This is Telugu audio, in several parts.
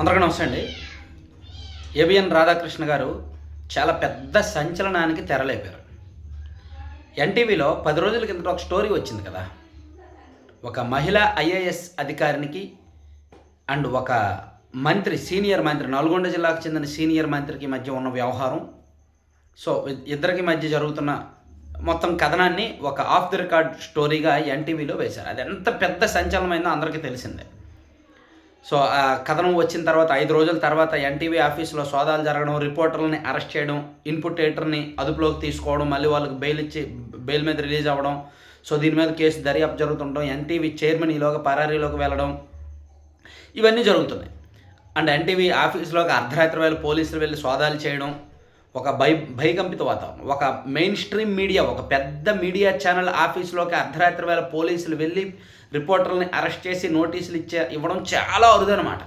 అందరికీ నమస్తే అండి. ఏబిఎన్ రాధాకృష్ణ గారు చాలా పెద్ద సంచలనానికి తెరలేపారు. ఎన్టీవీలో పది రోజుల కిందట ఒక స్టోరీ వచ్చింది కదా. ఒక మహిళా ఐఏఎస్ అధికారినికి అండ్ ఒక మంత్రి సీనియర్ మంత్రి నల్గొండ జిల్లాకు చెందిన సీనియర్ మంత్రికి మధ్య ఉన్న వ్యవహారం. సో ఇద్దరికి మధ్య జరుగుతున్న మొత్తం కథనాన్ని ఒక ఆఫ్ ది రికార్డ్ స్టోరీగా ఎన్టీవీలో వేశారు. అది ఎంత పెద్ద సంచలనమైందో అందరికీ తెలిసిందే. సో ఆ కథనం వచ్చిన తర్వాత ఐదు రోజుల తర్వాత ఎన్టీవీ ఆఫీస్లో సోదాలు జరగడం రిపోర్టర్లని అరెస్ట్ చేయడం ఇన్పుట్ ఎడిటర్ని అదుపులోకి తీసుకోవడం మళ్ళీ వాళ్ళకి బెయిల్ ఇచ్చి బెయిల్ మీద రిలీజ్ అవ్వడం. సో దీని మీద కేసు దర్యాప్తు జరుగుతుండడం ఎన్టీవీ చైర్మన్ ఈలోగా పరారీలోకి వెళ్ళడం. ఇవన్నీ జరుగుతున్నాయి. అండ్ ఎన్టీవీ ఆఫీస్లోకి అర్ధరాత్రి వేళ పోలీసులు వెళ్ళి సోదాలు చేయడం ఒక భయ భయకంపిత వాతావరణం. ఒక మెయిన్ స్ట్రీమ్ మీడియా ఒక పెద్ద మీడియా ఛానల్ ఆఫీస్లోకి అర్ధరాత్రి వేళ పోలీసులు వెళ్ళి రిపోర్టర్లని అరెస్ట్ చేసి నోటీసులు ఇచ్చే ఇవ్వడం చాలా అరుదనమాట.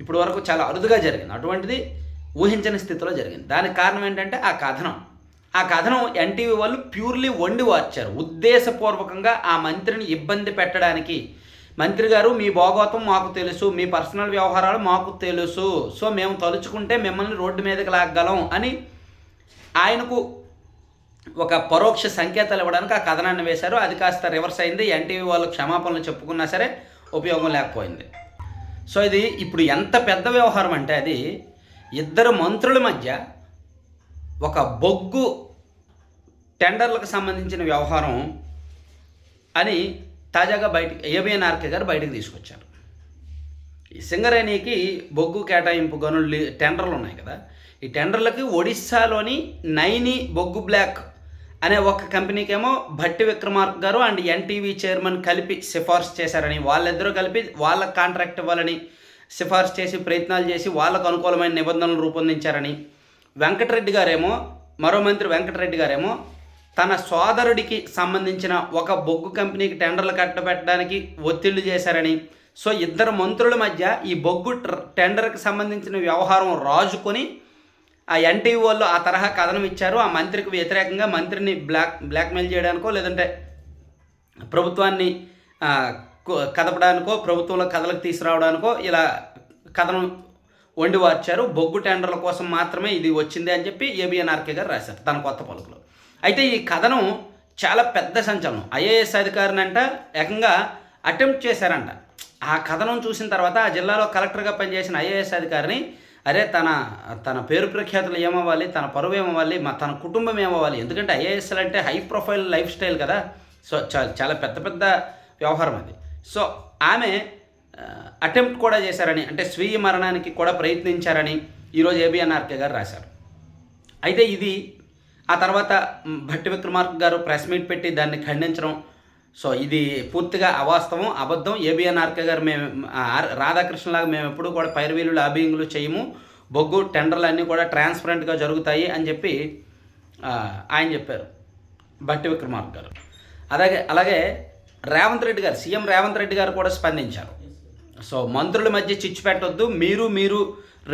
ఇప్పటి వరకు చాలా అరుదుగా జరిగింది. అటువంటిది ఊహించని స్థితిలో జరిగింది. దానికి కారణం ఏంటంటే ఆ కథనం. ఆ కథనం ఎన్టీవీ వాళ్ళు ప్యూర్లీ వండి వార్చారు. ఉద్దేశపూర్వకంగా ఆ మంత్రిని ఇబ్బంది పెట్టడానికి. మంత్రి గారు మీ భోగోతం మాకు తెలుసు మీ పర్సనల్ వ్యవహారాలు మాకు తెలుసు సో మేము తలుచుకుంటే మిమ్మల్ని రోడ్డు మీదకి లాగగలం అని ఆయనకు ఒక పరోక్ష సంకేతాలు ఇవ్వడానికి ఆ కథనాన్ని వేశారు. అది కాస్త రివర్స్ అయింది. ఎన్టీవీ వాళ్ళు క్షమాపణలు చెప్పుకున్నా సరే ఉపయోగం లేకపోయింది. సో ఇది ఇప్పుడు ఎంత పెద్ద వ్యవహారం అంటే అది ఇద్దరు మంత్రుల మధ్య ఒక బొగ్గు టెండర్లకు సంబంధించిన వ్యవహారం అని తాజాగా బయటికి ఏబిఎన్ ఆర్కే గారు బయటకు తీసుకొచ్చారు. ఈ సింగరేణికి బొగ్గు కేటాయింపు గనులు టెండర్లు ఉన్నాయి కదా. ఈ టెండర్లకి ఒడిస్సాలోని నైని బొగ్గు బ్లాక్ అనే ఒక కంపెనీకేమో భట్టి విక్రమార్క గారు అండ్ ఎన్టీవీ చైర్మన్ కలిపి సిఫార్సు చేశారని వాళ్ళిద్దరూ కలిపి వాళ్ళ కాంట్రాక్ట్ ఇవ్వాలని సిఫార్సు చేసి ప్రయత్నాలు చేసి వాళ్ళకు అనుకూలమైన నిబంధనలు రూపొందించారని వెంకటరెడ్డి గారేమో మరో మంత్రి వెంకటరెడ్డి గారేమో తన సోదరుడికి సంబంధించిన ఒక బొగ్గు కంపెనీకి టెండర్లు కట్టబెట్టడానికి ఒత్తిళ్ళు చేశారని సో ఇద్దరు మంత్రుల మధ్య ఈ బొగ్గు టెండర్కి సంబంధించిన వ్యవహారం రాజుకొని ఆ ఎన్టీవీ వాళ్ళు ఆ తరహా కథనం ఇచ్చారు. ఆ మంత్రికి వ్యతిరేకంగా మంత్రిని బ్లాక్ బ్లాక్మెయిల్ చేయడానికో లేదంటే ప్రభుత్వాన్ని కదపడానికో ప్రభుత్వంలో కథలకు తీసుకురావడానికో ఇలా కథనం వండి వార్చారు. బొగ్గు టెండర్ల కోసం మాత్రమే ఇది వచ్చింది అని చెప్పి ఏబిఎన్ఆర్కే గారు రాశారు తన కొత్త పలుకులో. అయితే ఈ కథనం చాలా పెద్ద సంచలనం. ఐఏఎస్ అధికారిని అంట ఏకంగా అటెంప్ట్ చేశారంట. ఆ కథనం చూసిన తర్వాత ఆ జిల్లాలో కలెక్టర్గా పనిచేసిన ఐఏఎస్ అధికారిని అరే తన తన పేరు ప్రఖ్యాతులు ఏమవ్వాలి తన పరువు ఏమవ్వాలి మా తన కుటుంబం ఏమవ్వాలి? ఎందుకంటే ఐఏఎస్ఎల్ అంటే హై ప్రొఫైల్ లైఫ్ స్టైల్ కదా. సో చాలా చాలా పెద్ద పెద్ద వ్యవహారం అది. సో ఆమె అటెంప్ట్ కూడా చేశారని అంటే స్వీయ మరణానికి కూడా ప్రయత్నించారని ఈరోజు ఏబిఎన్ఆర్కే గారు రాశారు. అయితే ఇది ఆ తర్వాత భట్టి విక్రమార్క గారు ప్రెస్ మీట్ పెట్టి దాన్ని ఖండించడం సో ఇది పూర్తిగా అవాస్తవం అబద్ధం. ఏబిఎన్ఆర్కే గారు మేము రాధాకృష్ణలాగా మేము ఎప్పుడూ కూడా పైరవీలు లాబింగ్లు చేయము. బొగ్గు టెండర్లు అన్నీ కూడా ట్రాన్స్పరెంట్గా జరుగుతాయి అని చెప్పి ఆయన చెప్పారు. భట్టి విక్రమార్క గారు. అలాగే అలాగే రేవంత్ రెడ్డి గారు సీఎం రేవంత్ రెడ్డి గారు కూడా స్పందించారు. సో మంత్రుల మధ్య చిచ్చు పెట్టొద్దు. మీరు మీరు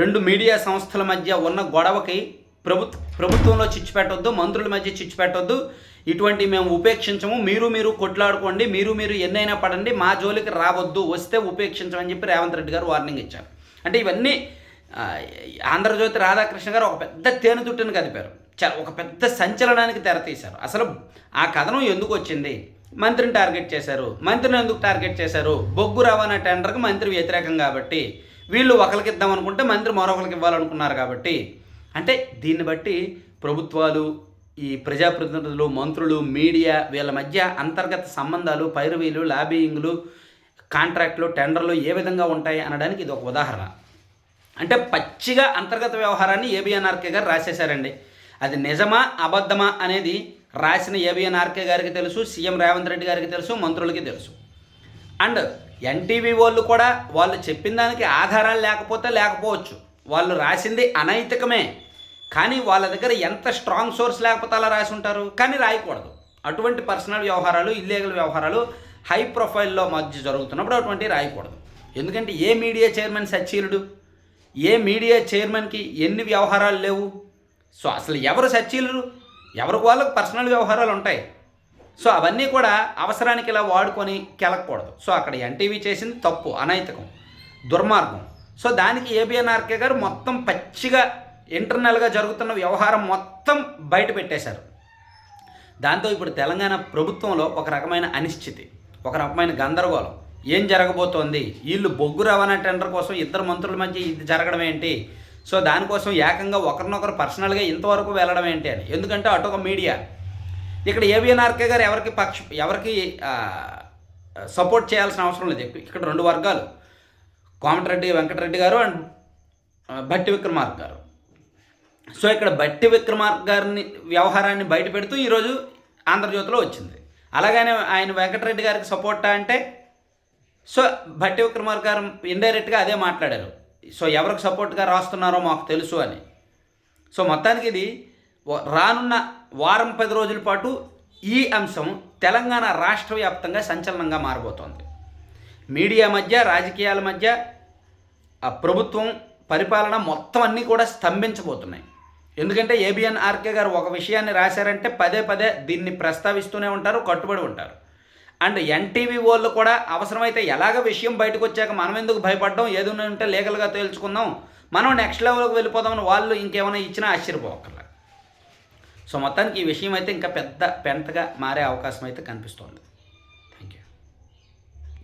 రెండు మీడియా సంస్థల మధ్య ఉన్న గొడవకి ప్రభుత్వ ప్రభుత్వంలో చిచ్చు పెట్టొద్దు మంత్రుల మధ్య చిచ్చు పెట్టొద్దు. ఇటువంటి మేము ఉపేక్షించము. మీరు మీరు కొట్లాడుకోండి మీరు మీరు ఎన్నైనా పడండి మా జోలికి రావద్దు వస్తే ఉపేక్షించమని చెప్పి రేవంత్ రెడ్డి గారు వార్నింగ్ ఇచ్చారు. అంటే ఇవన్నీ ఆంధ్రజ్యోతి రాధాకృష్ణ గారు ఒక పెద్ద తేనెతుట్టుని కదిపారు. ఒక పెద్ద సంచలనానికి తెరతీశారు అసలు ఆ కథనం ఎందుకు వచ్చింది? మంత్రిని టార్గెట్ చేశారు. మంత్రిని ఎందుకు టార్గెట్ చేశారు? బొగ్గు రవాణా టెండర్కి మంత్రి వ్యతిరేకం కాబట్టి వీళ్ళు ఒకరికి ఇద్దాం అనుకుంటే మంత్రి మరొకరికి ఇవ్వాలనుకున్నారు కాబట్టి అంటే దీన్ని బట్టి ప్రభుత్వాలు ఈ ప్రజాప్రతినిధులు మంత్రులు మీడియా వీళ్ళ మధ్య అంతర్గత సంబంధాలు పైరవీలు లాబియింగ్లు కాంట్రాక్ట్లు టెండర్లు ఏ విధంగా ఉంటాయి అనడానికి ఇది ఒక ఉదాహరణ. అంటే పచ్చిగా అంతర్గత వ్యవహారాన్ని ఏబిఎన్ఆర్కే గారు రాసేశారండి. అది నిజమా అబద్ధమా అనేది రాసిన ఏబిఎన్ఆర్కే గారికి తెలుసు సీఎం రేవంత్ రెడ్డి గారికి తెలుసు మంత్రులకి తెలుసు. అండ్ ఎన్టీవీ వాళ్ళు కూడా వాళ్ళు చెప్పిన దానికి ఆధారాలు లేకపోతే లేకపోవచ్చు. వాళ్ళు రాసింది అనైతికమే. కానీ వాళ్ళ దగ్గర ఎంత స్ట్రాంగ్ సోర్స్ లేకపోతే అలా రాసి ఉంటారు? కానీ రాయకూడదు. అటువంటి పర్సనల్ వ్యవహారాలు ఇల్లీగల్ వ్యవహారాలు హై ప్రొఫైల్లో మధ్య జరుగుతున్నప్పుడు అటువంటివి రాయకూడదు. ఎందుకంటే ఏ మీడియా చైర్మన్ సచ్చీలుడు? ఏ మీడియా చైర్మన్కి ఎన్ని వ్యవహారాలు లేవు? సో అసలు ఎవరు సచ్చీలుడు? ఎవరికి వాళ్ళకి పర్సనల్ వ్యవహారాలు ఉంటాయి? సో అవన్నీ కూడా అవసరానికి ఇలా వాడుకొని కెలకూడదు సో అక్కడ ఎన్టీవీ చేసింది తప్పు అనైతికం దుర్మార్గం. సో దానికి ఏబిఎన్ఆర్కే గారు మొత్తం పచ్చిగా ఇంటర్నల్గా జరుగుతున్న వ్యవహారం మొత్తం బయట పెట్టేశారు. దాంతో ఇప్పుడు తెలంగాణ ప్రభుత్వంలో ఒక రకమైన అనిశ్చితి ఒక రకమైన గందరగోళం. ఏం జరగబోతోంది? వీళ్ళు బొగ్గు రవాణా టెండర్ కోసం ఇద్దరు మంత్రుల మధ్య ఇది జరగడం ఏంటి? సో దానికోసం ఏకంగా ఒకరినొకరు పర్సనల్గా ఇంతవరకు వెళ్ళడం ఏంటి అని. ఎందుకంటే అటు ఒక మీడియా. ఇక్కడ ఏబిఎన్ఆర్కే గారు ఎవరికి పక్ష ఎవరికి సపోర్ట్ చేయాల్సిన అవసరం లేదు. ఇక్కడ రెండు వర్గాలు. కోమటిరెడ్డి వెంకటరెడ్డి గారు అండ్ భట్టి విక్రమార్క గారు. సో ఇక్కడ బట్టి విక్రమార్క గారిని వ్యవహారాన్ని బయట పెడుతూ ఈరోజు ఆంధ్రజ్యోతిలో వచ్చింది. అలాగనే ఆయన వెంకటరెడ్డి గారికి సపోర్టా అంటే సో భట్టి విక్రమార్క గారు ఇండైరెక్ట్గా అదే మాట్లాడారు. సో ఎవరికి సపోర్ట్గా రాస్తున్నారో మాకు తెలుసు అని. సో మొత్తానికి ఇది రానున్న వారం పది రోజుల పాటు ఈ అంశం తెలంగాణ రాష్ట్ర వ్యాప్తంగా సంచలనంగా మారబోతోంది. మీడియా మధ్య రాజకీయాల మధ్య ప్రభుత్వం పరిపాలన మొత్తం అన్నీ కూడా స్తంభించబోతున్నాయి. ఎందుకంటే ఏబిఎన్ ఆర్కే గారు ఒక విషయాన్ని రాశారంటే పదే పదే దీన్ని ప్రస్తావిస్తూనే ఉంటారు కట్టుబడి ఉంటారు. అండ్ ఎన్టీవీ వాళ్ళు కూడా అవసరమైతే ఎలాగ విషయం బయటకు వచ్చాక మనం ఎందుకు భయపడ్డాం ఏదైనా ఉంటే లీగల్గా తేల్చుకుందాం మనం నెక్స్ట్ లెవెల్కి వెళ్ళిపోదామని వాళ్ళు ఇంకేమైనా ఇచ్చినా ఆశ్చర్యపోకర్లే. సో మొత్తానికి ఈ విషయం అయితే ఇంకా పెద్ద పెంటగా మారే అవకాశం అయితే కనిపిస్తోంది.